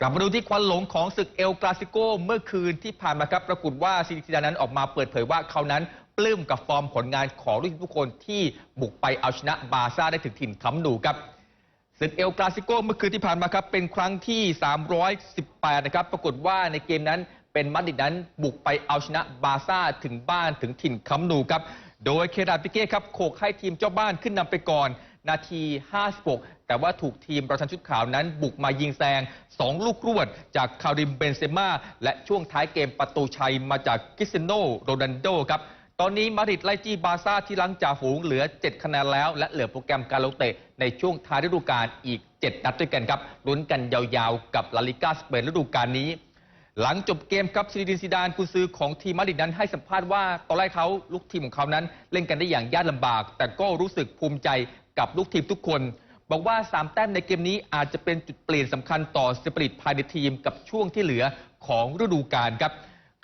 กลับมาดูที่ควันหลงของศึกเอลกลาซิโกเมื่อคืนที่ผ่านมาครับปรากฏว่าซินิซิดานั้นออกมาเปิดเผยว่าเขานั้นปลื้มกับฟอร์มผลงานของลูกทีมทุกคนที่บุกไปเอาชนะบาซ่าได้ถึงถิ่นคำหนูครับศึกเอลกลาซิโกเมื่อคืนที่ผ่านมาครับเป็นครั้งที่ 318 นะครับ ปรากฏว่าในเกมนั้นเป็นมาดริดนั้นบุกไปเอาชนะบาซ่าถึงบ้านถึงถิ่นคำหนูครับโดยเคราปิเก้ครับโขกให้ทีมเจ้าบ้านขึ้นนำไปก่อน นาที 56 แต่ว่าถูกทีมประชันชุดขาวนั้นบุกมายิงแซง 2 ลูกรวด จากคาริมเบนเซม่าและช่วงท้ายเกมประตูชัยมาจากกิสเซโนโรนันโดครับตอนนี้มาดริดไล่จี้บาซ่าที่ลังจ่าฝูงเหลือ 7 คะแนนแล้ว และเหลือโปรแกรมการลงเตะในช่วงท้ายฤดูกาลอีก 7 นัดด้วยกันครับลุ้นกันยาวๆ กับลาลิกาสเปนฤดูกาลนี้ หลังจบเกมครับซิดินซิดานกุนซือของทีมมาดริดนั้นให้สัมภาษณ์ว่าตอนแรกเขาลูกทีมของเขานั้น เล่นกันได้อย่างยากลำบาก แต่ก็รู้สึกภูมิใจ กับลูกทีมทุกคนบอกว่า 3 แต้มในเกมนี้อาจจะเป็นจุดเปลี่ยนสำคัญต่อสปิริตภายในทีมกับช่วงที่เหลือของฤดูกาลครับ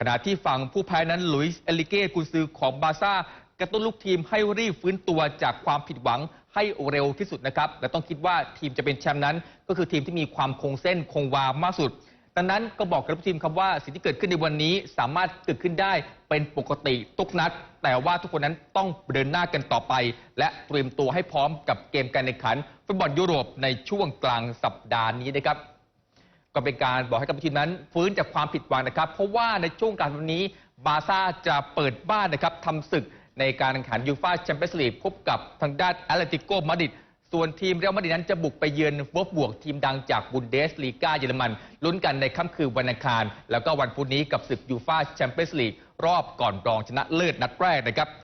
ขณะที่ฝั่งผู้แพ้นั้นลุยส์เอลิเก้กุนซือของบาร์ซ่ากระตุ้นลูกทีมให้รีบฟื้นตัวจากความผิดหวังให้เร็วที่สุดนะครับ และต้องคิดว่าทีมจะเป็นแชมป์นั้น ก็คือทีมที่มีความคงเส้นคงวามากสุด ดังนั้นก็บอกกับทีมครับว่าสิ่งที่เกิดขึ้นในวันนี้สามารถเกิดขึ้นได้เป็นปกติทุกนัด แต่ว่าทุกคนนั้นต้องเดินหน้ากันต่อไป และเตรียมตัวให้พร้อมกับเกมการแข่งขันฟุตบอลยุโรปในช่วงกลางสัปดาห์นี้นะครับก็เป็นการบอกให้กับทีมนั้น ฟื้นจากความผิดหวังนะครับ เพราะว่าในช่วงกลางวันนี้บาซ่าจะเปิดบ้านนะครับทำศึกในการแข่งขันยูฟ่าแชมเปี้ยนส์ลีกพบกับทางด้านแอตเลติโกมาดริด ส่วนทีมเรอัลมาดริดนั้นจะบุกไปเยือนวอฟบวกทีมดังจากบุนเดสลีกาเยอรมันลุ้นกันในค่ำคืนวันอังคาร แล้วก็วันพุธนี้กับศึกยูฟ่าแชมเปี้ยนส์ลีกรอบก่อนรองชนะเลิศนัดแรกนะครับ